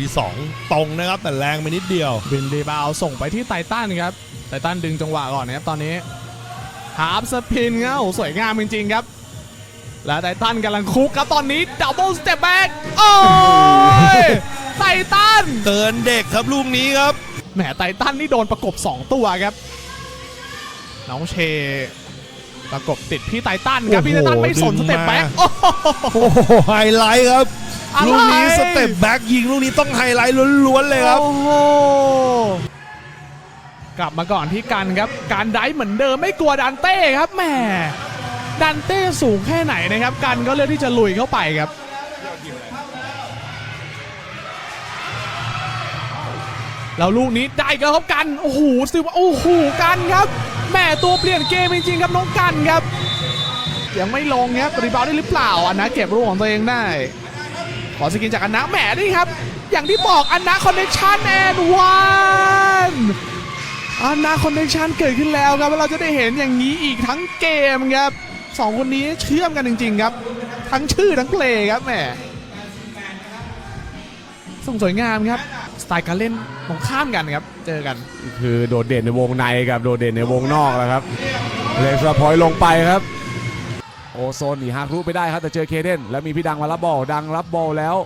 ที่ 2 ตรงนะครับ แต่แรงไปนิดเดียวบินรีบาวด์ส่งไปที่ไททันครับ ไททันดึงจังหวะก่อนนะครับตอนนี้ฮาร์ปสปินครับโอ้โหสวยงามจริงๆครับ และไททันกำลังคุกครับตอนนี้ดับเบิลสเต็ปแบ็กโอ้ยไททันเกินเด็กครับลูกนี้ครับ แหมไททันนี่โดนประกบ 2 ตัวครับ น้องเชประกบติดพี่ไททันครับโอ้โหพี่ไททันไม่สนดึสงเต็ปแบ็กมาโอ้โหโอ้โหไฮไลท์ครับ อะไรลูกนี้สเต็ปแบ็กยิงลูกนี้ต้องไฮไลท์ล้วนๆเลยครับโอ้โหกลับมาก่อนที่กันครับ การไดฟ์เหมือนเดิมไม่กลัวดันเต้ครับแหมดันเต้สูงแค่ไหนนะครับ กันก็เลือกที่จะลุยเข้าไปครับแล้วลูกนี้ได้ก็ครับกันโอ้โหสิว่าโอ้โหกันครับแหม่ตัวเปลี่ยนเกมจริงๆครับน้องกันครับยังไม่ลงครับรีบาวด์ได้หรือเปล่าอันนะเก็บลูกของตัวเองได้ ขอสกินจากอันนะแหมนี่ครับ อย่างที่บอกอันนะคอนเนคชั่นแอนวันอันนะคอนเนคชั่นเกิดขึ้นแล้วครับเราจะได้เห็นอย่างนี้อีกทั้งเกมครับสองคนนี้เชื่อมกันจริง ๆ ครับ ทั้งชื่อทั้งเพลงครับแหมส่งสวยงามครับสไตล์การเล่นตรงข้ามกันครับ เจอกัน คือโดดเด่นในวงในกับโดดเด่นในวงนอกแล้วครับเลสพอยลงไปครับ โอโซนหนีฮารุไปได้ครับแต่เจอเคเดนแล้วมีพี่ดังมารับบอลดังรับบอลแล้ว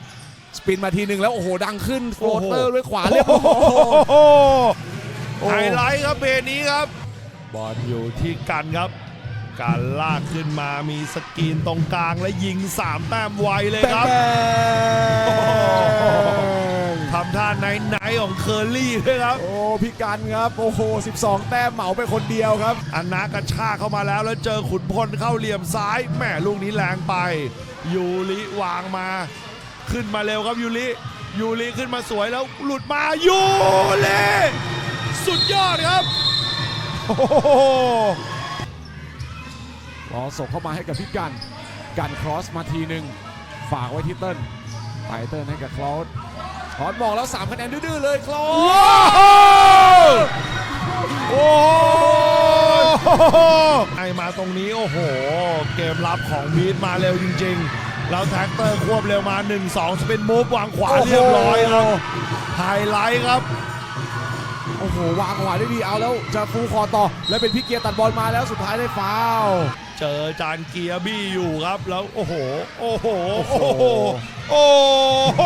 สปินมาทีหนึ่งแล้วโอ้โหดังขึ้นโฟลเตอร์ด้วยขวาเรียบโอ้ร้อยโหไฮไลท์ครับเพลนี้ครับ บอลอยู่ที่กันครับ การลากขึ้นมามีสกรีนตรงกลางและยิง 3 แต้มไวเลยครับโอ้โห ทำท่าไนท์ไนท์ของเคอร์รี่ด้วยครับ โอ้พี่กันครับ โอ้โห 12 แต้มเหมาไปคนเดียวครับอันนากระชากเข้ามาแล้วแล้วเจอขุนพลเข้าเหลี่ยมซ้ายแหม่ลูกนี้แรงไป ยูริวางมา ขึ้นมาเร็วครับยูริยูริขึ้นมาสวยแล้วหลุดมายูริสุดยอดครับโอ้โหรอส่งเข้ามาให้กับพี่กัน กันครอสมาทีหนึ่งฝากไว้ที่เติ้ลไปเติ้ลให้กับคลอสคล อสบอกแล้ว 3 คะแนนดื้อๆเลยคลอสโอ้โหไอมาตรงนี้ โอ้โห เกมรับของบีทมาเร็วจริง ๆ แล้วแท็กเตอร์ควบเร็วมา 1-2สปินมูฟวางขวาเรียบร้อยครับไฮไลท์ครับโอ้โห วางขวาได้ดีเอาแล้วจะฟูลคอต่อ แล้วเป็นพี่เกียร์ตัดบอลมาแล้วสุดท้ายได้ฟาวล์เจอจานเกียร์บี้อยู่ครับแล้ว โอ้โห โอ้โห โอ้โอ้โหโหโอ้โห